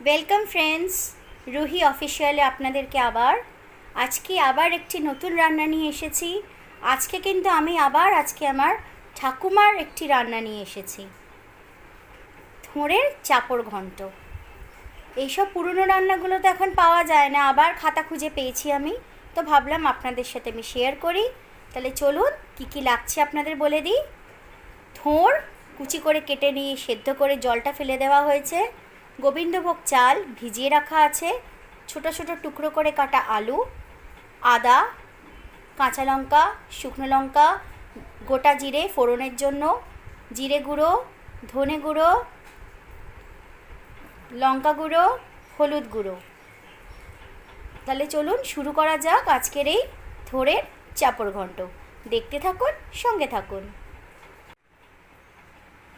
Welcome friends Ruhi অফিসিয়ালে আপনাদেরকে আবার। আজকে আবার একটি নতুন রান্না নিয়ে এসেছি। আজকে কিন্তু আমি আবার, আজকে আমার ঠাকুমার একটি রান্না নিয়ে এসেছি। থোঁড়ের চাপড় ঘন্ট। এইসব পুরনো রান্নাগুলো তো এখন পাওয়া যায় না। আবার খাতা খুঁজে পেয়েছি আমি। তো ভাবলাম আপনাদের সাথে আমি শেয়ার করি। তাহলে চলুন, কি কি লাগছে আপনাদের বলে দিই। থোড় কুচি করে কেটে নিয়ে, সেদ্ধ করে জলটা ফেলে দেওয়া হয়েছে। গোবিন্দভোগ চাল ভিজিয়ে রাখা আছে, ছোট ছোট টুকরো করে কাটা আলু, আদা, কাঁচা লঙ্কা, শুকনো লঙ্কা, গোটা জিরে ফোড়নের জন্য, জিরে গুঁড়ো, ধনে গুঁড়ো, লঙ্কা গুঁড়ো, হলুদ গুঁড়ো। তাহলে চলুন শুরু করা যাক আজকের এই থোড়ের চাপড় ঘন্ট দেখতে থাকুন, সঙ্গে থাকুন।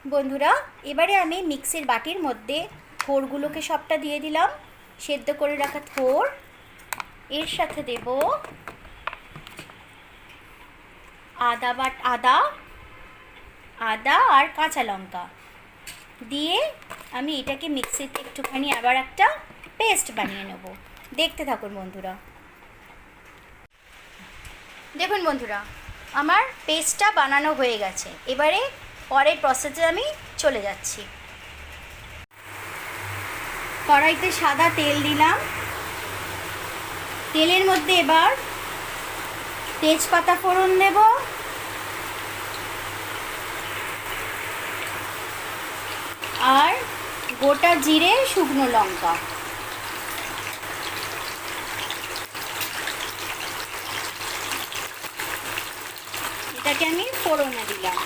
বন্ধুরা, এবারে আমি মিক্সির বাটির মধ্যে থোড়গুলোকে সবটা দিয়ে দিলাম। সেদ্ধ করে রাখা থোড় এর সাথে দেব আদা বাট, আদা আদা আর কাঁচা লঙ্কা। দিয়ে আমি এটাকে মিক্সিতে একটুখানি আবার একটা পেস্ট বানিয়ে নেব। দেখতে থাকুন বন্ধুরা। দেখুন বন্ধুরা, আমার পেস্টটা বানানো হয়ে গেছে। এবারে পরের প্রসেসে আমি চলে যাচ্ছি। কড়াইতে সাদা তেল দিলাম। তেলের মধ্যে এবার তেজপাতা ফোড়ন দেব। আর গোটা জিরে, শুকনো লঙ্কা। এটাকে আমি ফোড়নে দিলাম।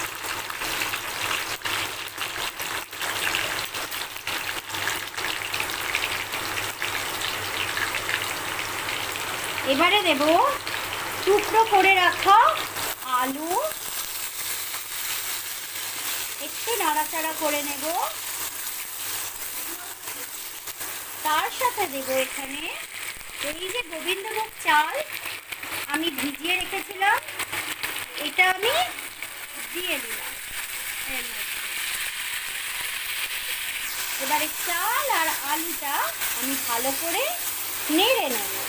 এবারে দেব টুকরো করে রাখা আলু। একটু নাড়াচাড়া করে নেব। তার সাথে দেব এখানে এই যে গোবিন্দভোগ চাল আমি ভিজিয়ে রেখেছিলাম, এটা আমি দিয়ে দিলাম। এবারে চাল আর আলুটা আমি ভালো করে নেড়ে নেব।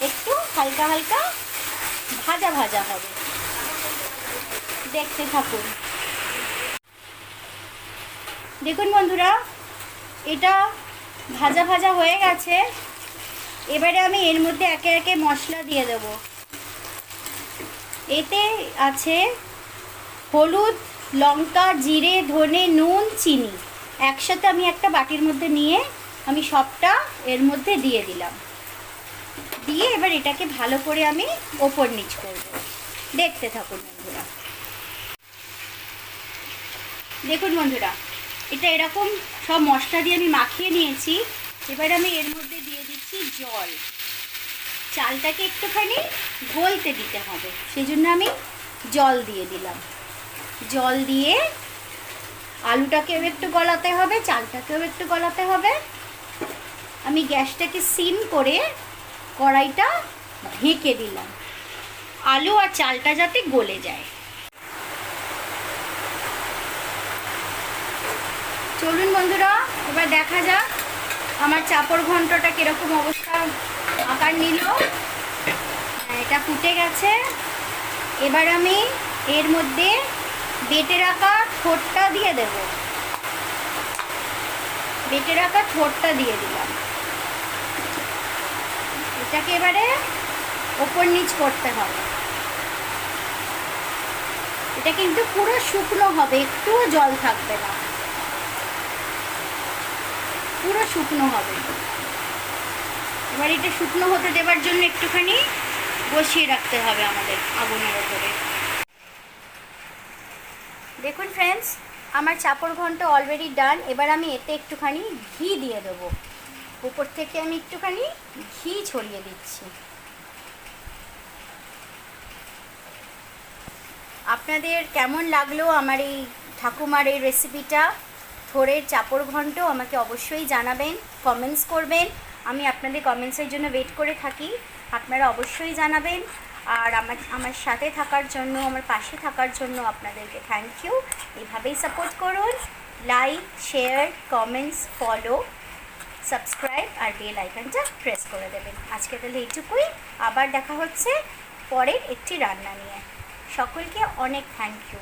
একটু হালকা হালকা ভাজা ভাজা হবে। দেখতে থাকুন। দেখুন বন্ধুরা, এটা ভাজা ভাজা হয়ে গেছে। এবারে আমি এর মধ্যে একে একে মশলা দিয়ে দেব। এতে আছে হলুদ, লঙ্কা, জিরে, ধনে, নুন, চিনি। একসাথে আমি একটা বাটির মধ্যে নিয়ে আমি সবটা এর মধ্যে দিয়ে দিলাম। দিয়ে এবার এটাকে ভালো করে আমি ওপর নিচ করব। দেখতে থাকুন বন্ধুরা। দেখুন বন্ধুরা, এটা এরকম সব মশলা দিয়ে আমি মাখিয়ে নিয়েছি। এবার আমি এর মধ্যে দিয়ে দিচ্ছি জল। চালটাকে একটুখানি গলতে দিতে হবে, সেজন্য আমি জল দিয়ে দিলাম। জল দিয়ে আলুটাকেও একটু গলাতে হবে, চালটাকেও একটু গলাতে হবে। আমি গ্যাসটাকে সিম করে কড়াইটা ঢেকে দিলাম। আলু আর চালটা যাতে গলে যায়। চলুন বন্ধুরা এবার দেখা যাক আমার চাপড় ঘন্টটা কীরকম অবস্থা আকার নিল। হ্যাঁ, এটা ফুটে গেছে। এবার আমি এর মধ্যে বেটে রাখা ঠোঁটটা দিয়ে দেব। বেটে রাখা ঠোঁটটা দিয়ে দিলাম। এটাকে এবারে ওপর নিচ করতে হবে। এটা কিন্তু পুরো শুকনো হবে, একটুও জল থাকবে না। পুরো শুকনো হবে। এবার এটা শুকনো হতে দেওয়ার জন্য একটুখানি বসিয়ে রাখতে হবে আমাদের আগুনের ওপরে। দেখুন ফ্রেন্ডস আমার চাপড় ঘন্ট অলরেডি ডান এবার আমি এতে একটুখানি ঘি দিয়ে দেবো। উপর থেকে আমি একটুখানি ঘি ছড়িয়ে দিচ্ছি। আপনাদের কেমন লাগল আমার এই ঠাকুমার এই রেসিপিটা থোড়ের চাপড় ঘন্ট আমাকে অবশ্যই জানাবেন কমেন্টস করবেন। আমি আপনাদের কমেন্টসের জন্য ওয়েট করে থাকি, আপনারা অবশ্যই জানাবেন। আর আমার আমার সাথে থাকার জন্য, আমার পাশে থাকার জন্য আপনাদেরকে থ্যাংক ইউ এভাবেই সাপোর্ট করুন। Like share comments follow subscribe আর বেল আইকনটা প্রেস করে দেবেন। আজকে তাহলে এইটুকুই। আবার দেখা হচ্ছে পরের একটি রান্না নিয়ে। সকলকে অনেক থ্যাংক ইউ